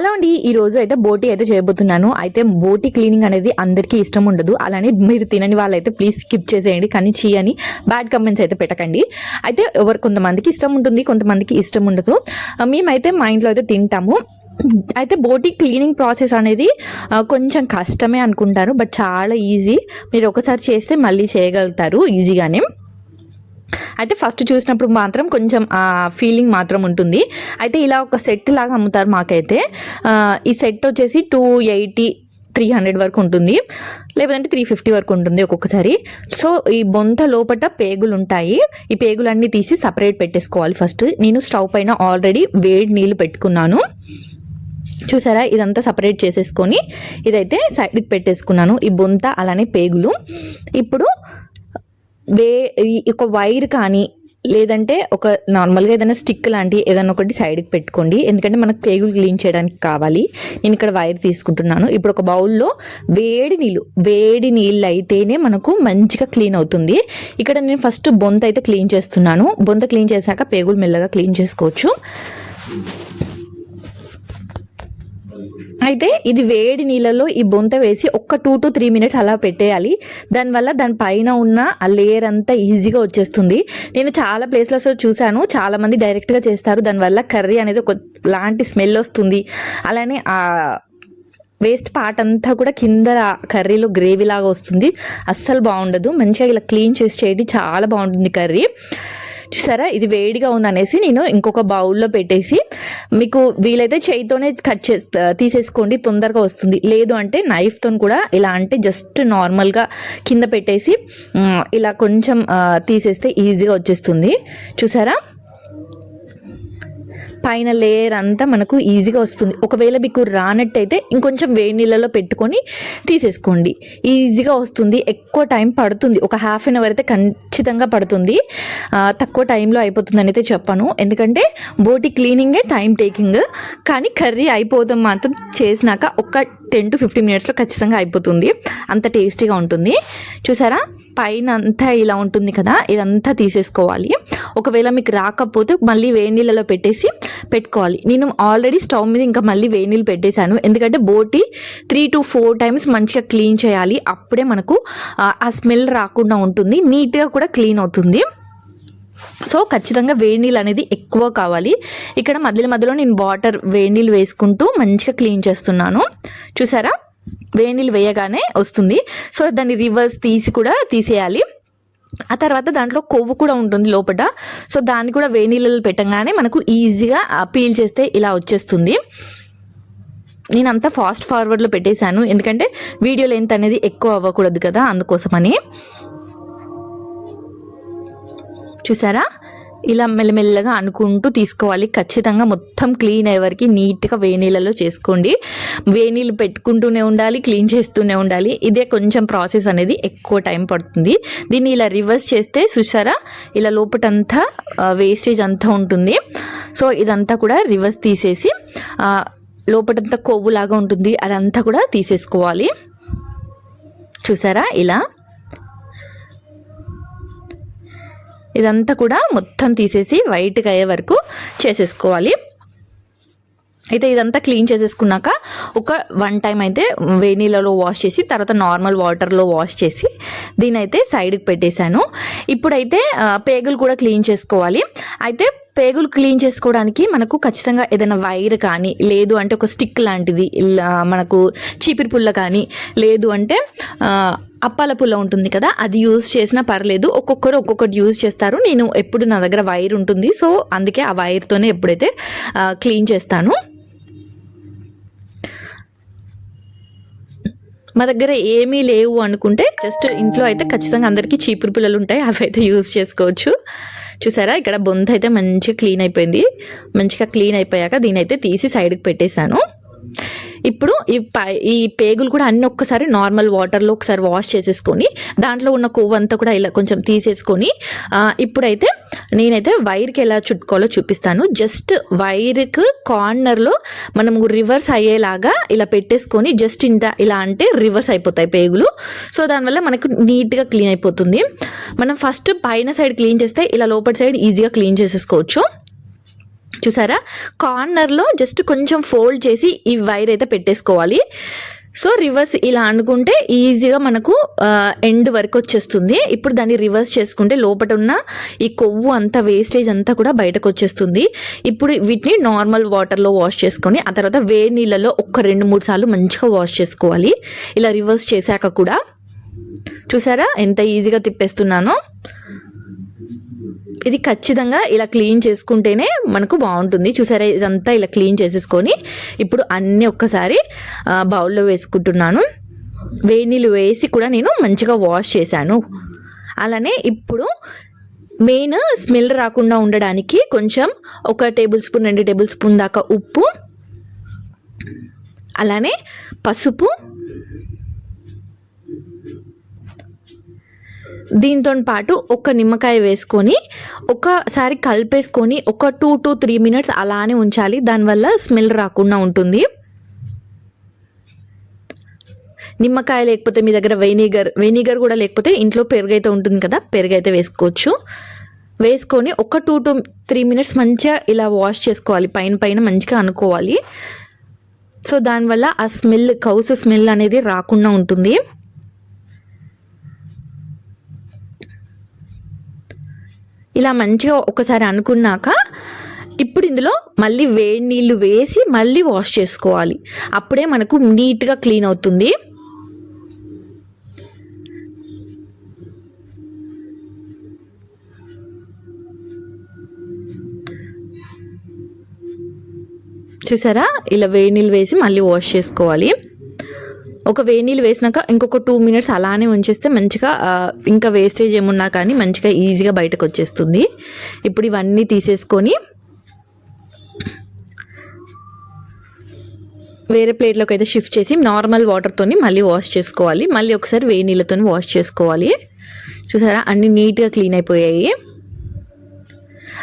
Hello అండి ఈ రోజు అయితే బోటి అయితే చేయబోతున్నాను. అయితే బోటి క్లీనింగ్ అనేది అందరికీ ఇష్టం ఉండదు. అలానే మీరు తినని వాళ్ళైతే ప్లీజ్ స్కిప్ చేసేయండి కానీ చీ అని బ్యాడ్ కమెంట్స్ అయితే పెట్టకండి. అయితే ఎవరు కొంతమందికి ఇష్టం ఉంటుంది కొంతమందికి ఇష్టం ఉండదు. మేమైతే మా ఇంట్లో అయితే తింటాము. అయితే బోటి క్లీనింగ్ ప్రాసెస్ అనేది కొంచెం కష్టమే అనుకుంటారు బట్ చాలా ఈజీ. మీరు ఒకసారి చేస్తే మళ్ళీ చేయగలుగుతారు ఈజీగానే. అయితే ఫస్ట్ చూసినప్పుడు మాత్రం కొంచెం ఫీలింగ్ మాత్రం ఉంటుంది. అయితే ఇలా ఒక సెట్ లాగా అమ్ముతారు మాకైతే. ఈ సెట్ వచ్చేసి టూ ఎయిటీ త్రీ హండ్రెడ్ వరకు ఉంటుంది. లేదంటే త్రీ ఫిఫ్టీ వరకు ఉంటుంది ఒక్కొక్కసారి. సో ఈ బొంత లోపల పేగులు ఉంటాయి ఈ పేగులన్నీ తీసి సపరేట్ పెట్టేసుకోవాలి ఫస్ట్ నేను స్టవ్ పైన ఆల్రెడీ వేడి నీళ్ళు పెట్టుకున్నాను. చూసారా? ఇదంతా సపరేట్ చేసేసుకొని ఇదైతే సైడ్కి పెట్టేసుకున్నాను. ఈ బొంత అలానే పేగులు. ఇప్పుడు వే ఈ ఒక వైర్ కానీ లేదంటే ఒక నార్మల్గా ఏదైనా స్టిక్ లాంటి ఏదైనా ఒకటి సైడ్కి పెట్టుకోండి. ఎందుకంటే మనకు పేగులు క్లీన్ చేయడానికి కావాలి. నేను ఇక్కడ వైర్ తీసుకుంటున్నాను. ఇప్పుడు ఒక బౌల్లో వేడి నీళ్ళు వేడి నీళ్ళు అయితేనే మనకు మంచిగా క్లీన్ అవుతుంది. ఇక్కడ నేను ఫస్ట్ బొంత అయితే క్లీన్ చేస్తున్నాను. బొంత క్లీన్ చేశాక పేగులు మెల్లగా క్లీన్ చేసుకోవచ్చు. అయితే ఇది వేడి నీళ్ళలో ఈ బొంత వేసి ఒక్క టూ టు త్రీ మినిట్స్ అలా పెట్టేయాలి. దానివల్ల దాని పైన ఉన్న ఆ లేయర్ అంతా ఈజీగా వచ్చేస్తుంది. నేను చాలా ప్లేస్లో చూశాను. చాలా మంది డైరెక్ట్గా చేస్తారు. దానివల్ల కర్రీ అనేది ఒక లాంటి స్మెల్ వస్తుంది. అలానే ఆ వేస్ట్ పార్ట్ అంతా కూడా కింద కర్రీలో గ్రేవీ లాగా వస్తుంది. అస్సలు బాగుండదు. మంచిగా ఇలా క్లీన్ చేసి చేయడం చాలా బాగుంటుంది కర్రీ. చూసారా ఇది వేడిగా ఉందనేసి నేను ఇంకొక బౌల్లో పెట్టేసి మీకు వీలైతే చేయితోనే కట్ చే తీసేసుకోండి తొందరగా వస్తుంది. లేదు అంటే నైఫ్తో కూడా ఇలా అంటే జస్ట్ నార్మల్గా కింద పెట్టేసి ఇలా కొంచెం తీసేస్తే ఈజీగా వచ్చేస్తుంది. చూసారా? పైన లేయర్ అంతా మనకు ఈజీగా వస్తుంది. ఒకవేళ మీకు రానట్టయితే ఇంకొంచెం వేడి నీళ్ళలో పెట్టుకొని తీసేసుకోండి. ఈజీగా వస్తుంది. ఎక్కువ టైం పడుతుంది. ఒక హాఫ్ అన్ అవర్ అయితే ఖచ్చితంగా పడుతుంది. తక్కువ టైంలో అయిపోతుంది అయితే చెప్పాను. ఎందుకంటే బోటి క్లీనింగే టైం టేకింగ్. కానీ కర్రీ అయిపోతాం మాత్రం చేసినాక ఒక టెన్ టు ఫిఫ్టీన్ మినిట్స్లో ఖచ్చితంగా అయిపోతుంది. అంత టేస్టీగా ఉంటుంది. చూసారా? పైన అంతా ఇలా ఉంటుంది కదా ఇదంతా తీసేసుకోవాలి. ఒకవేళ మీకు రాకపోతే మళ్ళీ వేడి నీళ్ళలో పెట్టేసి పెట్టుకోవాలి. నేను ఆల్రెడీ స్టవ్ మీద ఇంకా మళ్ళీ వేడి నీళ్ళు పెట్టేశాను. ఎందుకంటే బోటి త్రీ టు ఫోర్ టైమ్స్ మంచిగా క్లీన్ చేయాలి. అప్పుడే మనకు ఆ, స్మెల్ రాకుండా ఉంటుంది. నీట్గా కూడా క్లీన్ అవుతుంది. సో ఖచ్చితంగా వేడి నీళ్ళు అనేది ఎక్కువ కావాలి. ఇక్కడ మధ్యలో మధ్యలో నేను వాటర్ వేడి నీళ్ళు వేసుకుంటూ మంచిగా క్లీన్ చేస్తున్నాను. చూసారా? వేడి నీళ్ళు వేయగానే వస్తుంది. సో దాన్ని రివర్స్ తీసి కూడా తీసేయాలి. ఆ తర్వాత దాంట్లో కొవ్వు కూడా ఉంటుంది లోపల సో దాన్ని కూడా వేడి నీళ్ళలో పెట్టగానే మనకు ఈజీగా పీల్ చేస్తే ఇలా వచ్చేస్తుంది. నేను అంతా ఫాస్ట్ ఫార్వర్డ్లో పెట్టేశాను. ఎందుకంటే వీడియో లెంత్ అనేది ఎక్కువ అవ్వకూడదు కదా అందుకోసమని. చూసారా? ఇలా మెల్లమెల్లగా అనుకుంటూ తీసుకోవాలి. ఖచ్చితంగా మొత్తం క్లీన్ అయ్యే వరకు నీట్గా వేనీళ్ళలో చేసుకోండి. వేనీళ్ళు పెట్టుకుంటూనే ఉండాలి క్లీన్ చేస్తూనే ఉండాలి. ఇదే కొంచెం ప్రాసెస్ అనేది ఎక్కువ టైం పడుతుంది. దీన్ని ఇలా రివర్స్ చేస్తే చూసారా? ఇలా లోపటంతా వేస్టేజ్ అంతా ఉంటుంది. సో ఇదంతా కూడా రివర్స్ తీసేసి లోపటంతా కొవ్వులాగా ఉంటుంది. అదంతా కూడా తీసేసుకోవాలి. చూసారా? ఇలా ఇదంతా కూడా మొత్తం తీసేసి వైట్గా అయ్యే వరకు చేసేసుకోవాలి. అయితే ఇదంతా క్లీన్ చేసేసుకున్నాక ఒక వన్ టైం అయితే వేనీలలో వాష్ చేసి తర్వాత నార్మల్ వాటర్లో వాష్ చేసి దీని అయితే సైడ్కి పెట్టేశాను. ఇప్పుడైతే పేగులు కూడా క్లీన్ చేసుకోవాలి. అయితే పేగులు క్లీన్ చేసుకోవడానికి మనకు ఖచ్చితంగా ఏదైనా వైర్ కానీ లేదు అంటే ఒక స్టిక్ లాంటిది ఇలా మనకు చీపిరి పుల్ల కానీ లేదు అంటే అప్పాల పుల్ల ఉంటుంది కదా అది యూజ్ చేసినా పర్లేదు. ఒక్కొక్కరు ఒక్కొక్కటి యూజ్ చేస్తారు. నేను ఎప్పుడు నా దగ్గర వైర్ ఉంటుంది. సో అందుకే ఆ వైర్తోనే ఎప్పుడైతే క్లీన్ చేస్తాను. మా దగ్గర ఏమీ లేవు అనుకుంటే జస్ట్ ఇంట్లో అయితే ఖచ్చితంగా అందరికీ చీపురు పిల్లలు ఉంటాయి. అవి అయితే యూజ్ చేసుకోవచ్చు. చూసారా? ఇక్కడ బొంత అయితే మంచిగా క్లీన్ అయిపోయింది. మంచిగా క్లీన్ అయిపోయాక దీని అయితే తీసి సైడ్కి పెట్టేశాను. ఇప్పుడు ఈ పై ఈ పేగులు కూడా అన్ని ఒక్కసారి నార్మల్ వాటర్లో ఒకసారి వాష్ చేసేసుకొని దాంట్లో ఉన్న కొవ్వు అంతా కూడా ఇలా కొంచెం తీసేసుకొని ఇప్పుడైతే నేనైతే వైర్కి ఎలా చుట్టుకోవాలో చూపిస్తాను. జస్ట్ వైర్కి కార్నర్లో మనం రివర్స్ అయ్యేలాగా ఇలా పెట్టేసుకొని జస్ట్ ఇంత ఇలా అంటే రివర్స్ అయిపోతాయి పేగులు. సో దానివల్ల మనకు నీట్గా క్లీన్ అయిపోతుంది. మనం ఫస్ట్ పైన సైడ్ క్లీన్ చేస్తే ఇలా లోపల సైడ్ ఈజీగా క్లీన్ చేసేసుకోవచ్చు. చూసారా? కార్నర్లో జస్ట్ కొంచెం ఫోల్డ్ చేసి ఈ వైర్ అయితే పెట్టేసుకోవాలి. సో రివర్స్ ఇలా అనుకుంటే ఈజీగా మనకు ఎండ్ వరకు వచ్చేస్తుంది. ఇప్పుడు దాన్ని రివర్స్ చేసుకుంటే లోపల ఉన్న ఈ కొవ్వు అంతా వేస్టేజ్ అంతా కూడా బయటకు వచ్చేస్తుంది. ఇప్పుడు వీటిని నార్మల్ వాటర్లో వాష్ చేసుకొని ఆ తర్వాత వేడి నీళ్ళలో ఒక రెండు మూడు సార్లు మంచిగా వాష్ చేసుకోవాలి. ఇలా రివర్స్ చేశాక కూడా. చూసారా? ఎంత ఈజీగా తిప్పేస్తున్నానో. ఇది ఖచ్చితంగా ఇలా క్లీన్ చేసుకుంటేనే మనకు బాగుంటుంది. చూసారా? ఇదంతా ఇలా క్లీన్ చేసేసుకొని ఇప్పుడు అన్నీ ఒక్కసారి బౌల్లో వేసుకుంటున్నాను. వేడి నీళ్ళు వేసి కూడా నేను మంచిగా వాష్ చేశాను. అలానే ఇప్పుడు మెయిన్ స్మెల్ రాకుండా ఉండడానికి కొంచెం ఒక టేబుల్ స్పూన్ రెండు టేబుల్ స్పూన్ దాకా ఉప్పు అలానే పసుపు దీంతో పాటు ఒక నిమ్మకాయ వేసుకొని ఒకసారి కలిపేసుకొని ఒక టూ టు త్రీ మినిట్స్ అలానే ఉంచాలి. దానివల్ల స్మెల్ రాకుండా ఉంటుంది. నిమ్మకాయ లేకపోతే మీ దగ్గర వెనిగర్ వెనిగర్ కూడా లేకపోతే ఇంట్లో పెరుగైతే ఉంటుంది కదా పెరుగైతే వేసుకోవచ్చు. వేసుకొని ఒక టూ టు త్రీ మినిట్స్ మంచిగా ఇలా వాష్ చేసుకోవాలి. పైన పైన మంచిగా అనుకోవాలి. సో దానివల్ల ఆ స్మెల్ కౌసు స్మెల్ అనేది రాకుండా ఉంటుంది. ఇలా మంచిగా ఒకసారి అనుకున్నాక ఇప్పుడు ఇందులో మళ్ళీ వేడి నీళ్ళు వేసి మళ్ళీ వాష్ చేసుకోవాలి. అప్పుడే మనకు నీట్గా క్లీన్ అవుతుంది. చూసారా? ఇలా వేడి నీళ్ళు వేసి మళ్ళీ వాష్ చేసుకోవాలి. ఒక వేడి నీళ్ళు వేసినాక ఇంకొక టూ మినిట్స్ అలానే ఉంచేస్తే మంచిగా ఇంకా వేస్టేజ్ ఏమున్నా కానీ మంచిగా ఈజీగా బయటకు వచ్చేస్తుంది. ఇప్పుడు ఇవన్నీ తీసేసుకొని వేరే ప్లేట్లోకి అయితే షిఫ్ట్ చేసి నార్మల్ వాటర్తోని మళ్ళీ వాష్ చేసుకోవాలి. మళ్ళీ ఒకసారి వేడి నీళ్ళతో వాష్ చేసుకోవాలి. చూసారా? అన్ని నీట్గా క్లీన్ అయిపోయాయి.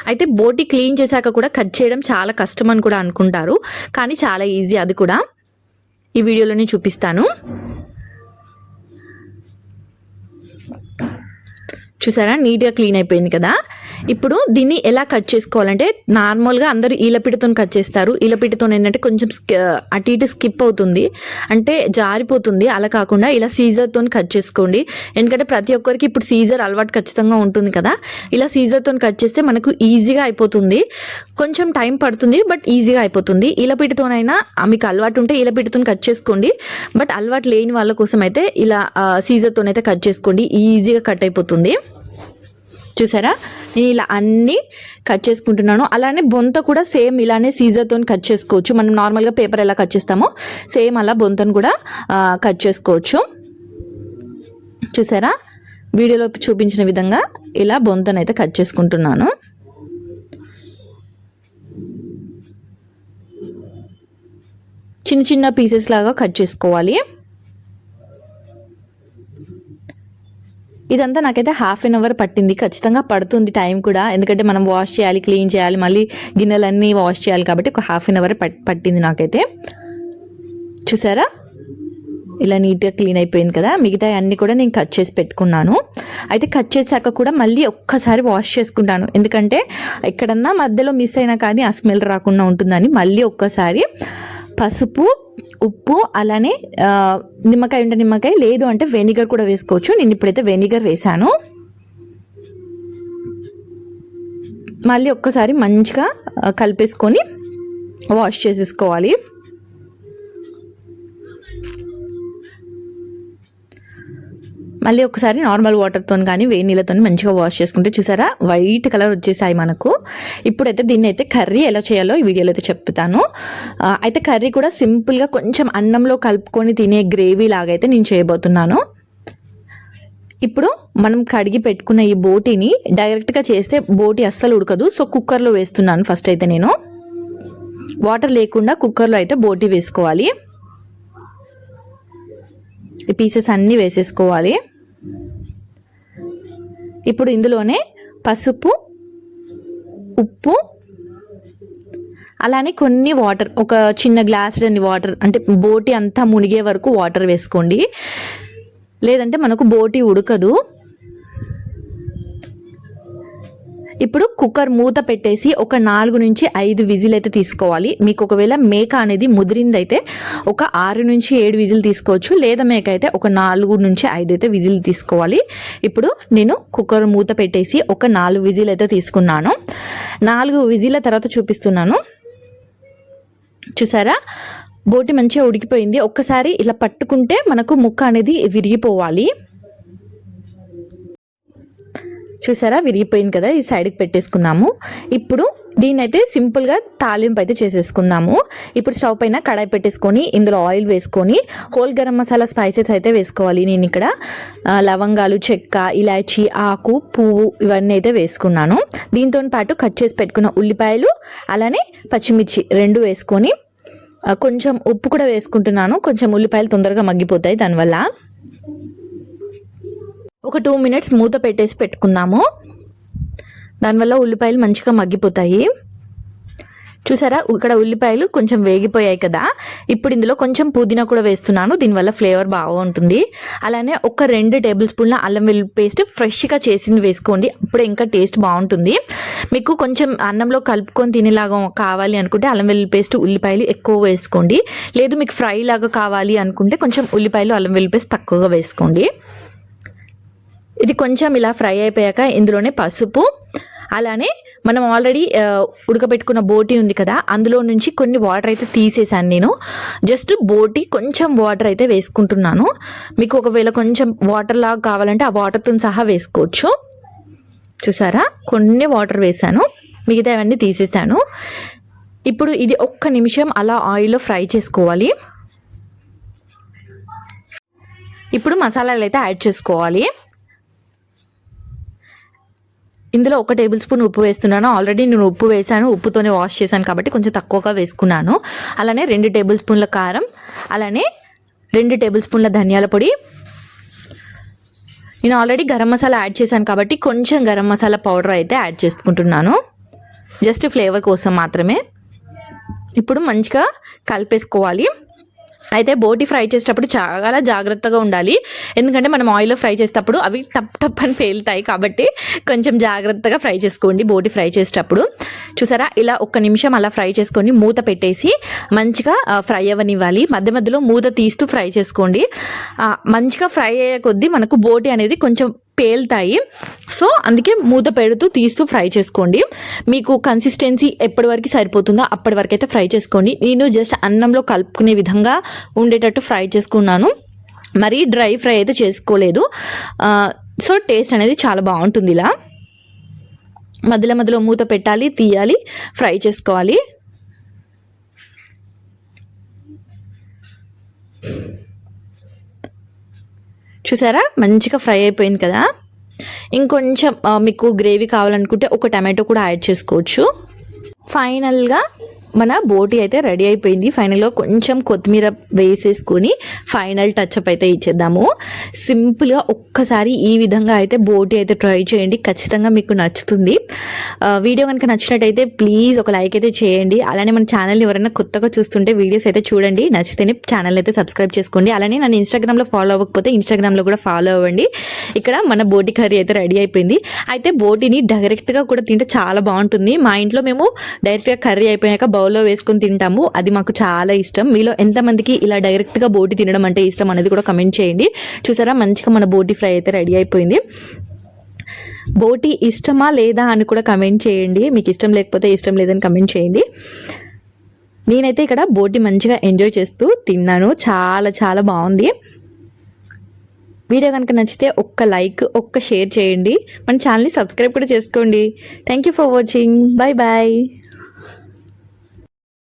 అయితే బోటి క్లీన్ చేశాక కూడా కట్ చేయడం చాలా కష్టం అని కూడా అనుకుంటారు. కానీ చాలా ఈజీ అది కూడా. ఈ వీడియోలోనే చూపిస్తాను. చూసారా? నీట్గా క్లీన్ అయిపోయింది కదా? Hmm. ఇప్పుడు దీన్ని ఎలా కట్ చేసుకోవాలంటే నార్మల్గా అందరూ ఈలపిడితో కట్ చేస్తారు. ఈలపిడితో ఏంటంటే కొంచెం అటు ఇటు స్కిప్ అవుతుంది. అంటే జారిపోతుంది. అలా కాకుండా ఇలా సీజర్తో కట్ చేసుకోండి. ఎందుకంటే ప్రతి ఒక్కరికి ఇప్పుడు సీజర్ అలవాటు ఖచ్చితంగా ఉంటుంది కదా. ఇలా సీజర్తో కట్ చేస్తే మనకు ఈజీగా అయిపోతుంది. కొంచెం టైం పడుతుంది బట్ ఈజీగా అయిపోతుంది. ఈలపిటితోనైనా మీకు అలవాటు ఉంటే ఈలపిటితో కట్ చేసుకోండి. బట్ అలవాటు లేని వాళ్ళ కోసం అయితే ఇలా సీజర్తోనైతే కట్ చేసుకోండి. ఈజీగా కట్ అయిపోతుంది. చూసారా? నేను ఇలా అన్నీ కట్ చేసుకుంటున్నాను. అలానే బొంత కూడా సేమ్ ఇలానే సీజర్తో కట్ చేసుకోవచ్చు. మనం నార్మల్గా పేపర్ ఎలా కట్ చేస్తామో సేమ్ అలా బొంతను కూడా కట్ చేసుకోవచ్చు. చూసారా? వీడియోలో చూపించిన విధంగా ఇలా బొంతను అయితే కట్ చేసుకుంటున్నాను. చిన్న చిన్న పీసెస్ లాగా కట్ చేసుకోవాలి. ఇదంతా నాకైతే హాఫ్ అన్ అవర్ పట్టింది. ఖచ్చితంగా పడుతుంది టైం కూడా. ఎందుకంటే మనం వాష్ చేయాలి క్లీన్ చేయాలి మళ్ళీ గిన్నెలన్నీ వాష్ చేయాలి కాబట్టి ఒక హాఫ్ అన్ అవర్ పట్టింది నాకైతే. చూసారా? ఇలా నీట్గా క్లీన్ అయిపోయింది కదా. మిగతా అన్ని కూడా నేను కట్ చేసి పెట్టుకున్నాను. అయితే కట్ చేశాక కూడా మళ్ళీ ఒక్కసారి వాష్ చేసుకుంటాను. ఎందుకంటే ఎక్కడన్నా మధ్యలో మిస్ అయినా కానీ ఆ స్మెల్ రాకుండా ఉంటుందని మళ్ళీ ఒక్కసారి పసుపు ఉప్పు అలానే నిమ్మకాయ ఉంటే నిమ్మకాయ లేదు అంటే వెనిగర్ కూడా వేసుకోవచ్చు. నేను ఇప్పుడైతే వెనిగర్ వేశాను. మళ్ళీ ఒక్కసారి మంచిగా కలిపేసుకొని వాష్ చేసేసుకోవాలి. మళ్ళీ ఒకసారి నార్మల్ వాటర్తో కానీ వేడి నీళ్ళతో మంచిగా వాష్ చేసుకుంటే చూసారా? వైట్ కలర్ వచ్చేసాయి మనకు. ఇప్పుడైతే దీన్ని అయితే కర్రీ ఎలా చేయాలో ఈ వీడియోలో అయితే చెప్తాను. అయితే కర్రీ కూడా సింపుల్గా కొంచెం అన్నంలో కలుపుకొని తినే గ్రేవీ లాగా అయితే నేను చేయబోతున్నాను. ఇప్పుడు మనం కడిగి పెట్టుకున్న ఈ బోటీని డైరెక్ట్గా చేస్తే బోటి అస్సలు ఉడకదు. సో కుక్కర్లో వేస్తున్నాను ఫస్ట్ అయితే నేను. వాటర్ లేకుండా కుక్కర్లో అయితే బోటి వేసుకోవాలి. ఈ పీసెస్ అన్నీ వేసేసుకోవాలి. ఇప్పుడు ఇందులోనే పసుపు ఉప్పు అలానే కొన్ని వాటర్ ఒక చిన్న గ్లాస్ రెండు వాటర్ అంటే బోటి అంతా మునిగే వరకు వాటర్ వేసుకోండి. లేదంటే మనకు బోటి ఉడకదు. ఇప్పుడు కుక్కర్ మూత పెట్టేసి ఒక నాలుగు నుంచి ఐదు విజిల్ అయితే తీసుకోవాలి. మీకు ఒకవేళ మేక అనేది ముదిరిందైతే ఒక ఆరు నుంచి ఏడు విజిల్ తీసుకోవచ్చు. లేదా మేక అయితే ఒక నాలుగు నుంచి ఐదు అయితే విజిల్ తీసుకోవాలి. ఇప్పుడు నేను కుక్కర్ మూత పెట్టేసి ఒక నాలుగు విజిల్ అయితే తీసుకున్నాను. నాలుగు విజిల్ల తర్వాత చూపిస్తున్నాను. చూసారా? బోటి మంచిగా ఉడికిపోయింది. ఒక్కసారి ఇలా పట్టుకుంటే మనకు ముక్క అనేది విరిగిపోవాలి. చూసారా? విరిగిపోయింది కదా ఈ సైడ్కి పెట్టేసుకున్నాము. ఇప్పుడు దీన్నైతే సింపుల్గా తాలింపు అయితే చేసేసుకుందాము. ఇప్పుడు స్టవ్ పైన కడాయి పెట్టేసుకొని ఇందులో ఆయిల్ వేసుకొని హోల్ గరం మసాలా స్పైసెస్ అయితే వేసుకోవాలి నేను ఇక్కడ. లవంగాలు చెక్క ఇలాచి ఆకు పువ్వు ఇవన్నీ అయితే వేసుకున్నాను. దీంతో పాటు కట్ చేసి పెట్టుకున్న ఉల్లిపాయలు అలానే పచ్చిమిర్చి రెండు వేసుకొని కొంచెం ఉప్పు కూడా వేసుకుంటున్నాను. కొంచెం ఉల్లిపాయలు తొందరగా మగ్గిపోతాయి దానివల్ల. ఒక టూ మినిట్స్ మూత పెట్టేసి పెట్టుకుందాము. దానివల్ల ఉల్లిపాయలు మంచిగా మగ్గిపోతాయి. చూసారా? ఇక్కడ ఉల్లిపాయలు కొంచెం వేగిపోయాయి కదా. ఇప్పుడు ఇందులో కొంచెం పుదీనా కూడా వేస్తున్నాను. దీనివల్ల ఫ్లేవర్ బాగుంటుంది. అలానే ఒక రెండు టేబుల్ స్పూన్ల అల్లం వెల్లుల్లి పేస్ట్ ఫ్రెష్గా చేసింది వేసుకోండి. అప్పుడే ఇంకా టేస్ట్ బాగుంటుంది. మీకు కొంచెం అన్నంలో కలుపుకొని తినేలాగా కావాలి అనుకుంటే అల్లం వెల్లుల్లి పేస్ట్ ఉల్లిపాయలు ఎక్కువ వేసుకోండి. లేదు మీకు ఫ్రై లాగా కావాలి అనుకుంటే కొంచెం ఉల్లిపాయలు అల్లం వెల్లుల్లి పేస్ట్ తక్కువగా వేసుకోండి. ఇది కొంచెం ఇలా ఫ్రై అయిపోయాక ఇందులోనే పసుపు అలానే మనం ఆల్రెడీ ఉడకబెట్టుకున్న బోటి ఉంది కదా అందులో నుంచి కొన్ని వాటర్ అయితే తీసేసాను నేను. జస్ట్ బోటి కొంచెం వాటర్ అయితే వేసుకుంటున్నాను. మీకు ఒకవేళ కొంచెం వాటర్ లాగా కావాలంటే ఆ వాటర్తో సహా వేసుకోవచ్చు. చూసారా? కొన్ని వాటర్ వేసాను. మిగతా అవన్నీ తీసేసాను. ఇప్పుడు ఇది ఒక్క నిమిషం అలా ఆయిల్లో ఫ్రై చేసుకోవాలి. ఇప్పుడు మసాలాలు అయితే యాడ్ చేసుకోవాలి. ఇందులో ఒక టేబుల్ స్పూన్ ఉప్పు వేస్తున్నాను. ఆల్రెడీ నేను ఉప్పు వేసాను ఉప్పుతోనే వాష్ చేశాను కాబట్టి కొంచెం తక్కువగా వేసుకున్నాను. అలానే రెండు టేబుల్ స్పూన్ల కారం అలానే రెండు టేబుల్ స్పూన్ల ధనియాల పొడి. నేను ఆల్రెడీ గరం మసాలా యాడ్ చేశాను కాబట్టి కొంచెం గరం మసాలా పౌడర్ అయితే యాడ్ చేసుకుంటున్నాను. జస్ట్ ఫ్లేవర్ కోసం మాత్రమే. ఇప్పుడు మంచిగా కలిపేసుకోవాలి. అయితే బోటి ఫ్రై చేసేటప్పుడు చాలా జాగ్రత్తగా ఉండాలి. ఎందుకంటే మనం ఆయిల్లో ఫ్రై చేసేటప్పుడు అవి టప్ టప్ అని పేలుతాయి కాబట్టి కొంచెం జాగ్రత్తగా ఫ్రై చేసుకోండి బోటి ఫ్రై చేసేటప్పుడు. చూసారా? ఇలా ఒక్క నిమిషం అలా ఫ్రై చేసుకొని మూత పెట్టేసి మంచిగా ఫ్రై అవ్వనివ్వాలి. మధ్య మధ్యలో మూత తీస్తూ ఫ్రై చేసుకోండి. మంచిగా ఫ్రై అయ్యే కొద్దీ మనకు బోటి అనేది కొంచెం పేలుతాయి. సో అందుకే మూత పెడుతూ తీస్తూ ఫ్రై చేసుకోండి. మీకు కన్సిస్టెన్సీ ఎప్పటి వరకు సరిపోతుందో అప్పటి వరకు అయితే ఫ్రై చేసుకోండి. నేను జస్ట్ అన్నంలో కలుపుకునే విధంగా ఉండేటట్టు ఫ్రై చేసుకున్నాను. మరీ డ్రై ఫ్రై అయితే చేసుకోలేదు. సో టేస్ట్ అనేది చాలా బాగుంటుంది ఇలా. మధ్యలో మధ్యలో మూత పెట్టాలి తీయాలి ఫ్రై చేసుకోవాలి. చూసారా? మంచిగా ఫ్రై అయిపోయింది కదా? ఇంకొంచెం మీకు గ్రేవీ కావాలనుకుంటే ఒక టమాటో కూడా యాడ్ చేసుకోవచ్చు. ఫైనల్గా మన బోటి అయితే రెడీ అయిపోయింది. ఫైనల్గా కొంచెం కొత్తిమీర వేసేసుకొని ఫైనల్ టచ్అప్ అయితే ఇచ్చేద్దాము. సింపుల్గా ఒక్కసారి ఈ విధంగా అయితే బోటి అయితే ట్రై చేయండి. ఖచ్చితంగా మీకు నచ్చుతుంది. వీడియో కనుక నచ్చినట్టయితే ప్లీజ్ ఒక లైక్ అయితే చేయండి. అలానే మన ఛానల్ని ఎవరైనా కొత్తగా చూస్తుంటే వీడియోస్ అయితే చూడండి. నచ్చితేనే ఛానల్ అయితే సబ్స్క్రైబ్ చేసుకోండి. అలానే నన్ను ఇన్స్టాగ్రామ్లో ఫాలో అవ్వకపోతే ఇన్స్టాగ్రామ్లో కూడా ఫాలో అవ్వండి. ఇక్కడ మన బోటి కర్రీ అయితే రెడీ అయిపోయింది. అయితే బోటిని డైరెక్ట్గా కూడా తింటే చాలా బాగుంటుంది. మా ఇంట్లో మేము డైరెక్ట్గా కర్రీ అయిపోయాక బౌల్లో వేసుకొని తింటాము. అది మాకు చాలా ఇష్టం. మీలో ఎంతమందికి ఇలా డైరెక్ట్గా బోటి తినడం అంటే ఇష్టం అనేది కూడా కమెంట్ చేయండి. చూసారా? మంచిగా మన బోటి ఫ్రై అయితే రెడీ అయిపోయింది. బోటి ఇష్టమా లేదా అని కూడా కమెంట్ చేయండి. మీకు ఇష్టం లేకపోతే ఇష్టం లేదని కమెంట్ చేయండి. నేనైతే ఇక్కడ బోటి మంచిగా ఎంజాయ్ చేస్తూ తిన్నాను. చాలా చాలా బాగుంది. వీడియో కనుక నచ్చితే ఒక్క లైక్ ఒక్క షేర్ చేయండి. మన ఛానల్ని సబ్స్క్రైబ్ కూడా చేసుకోండి. Thank you for watching bye bye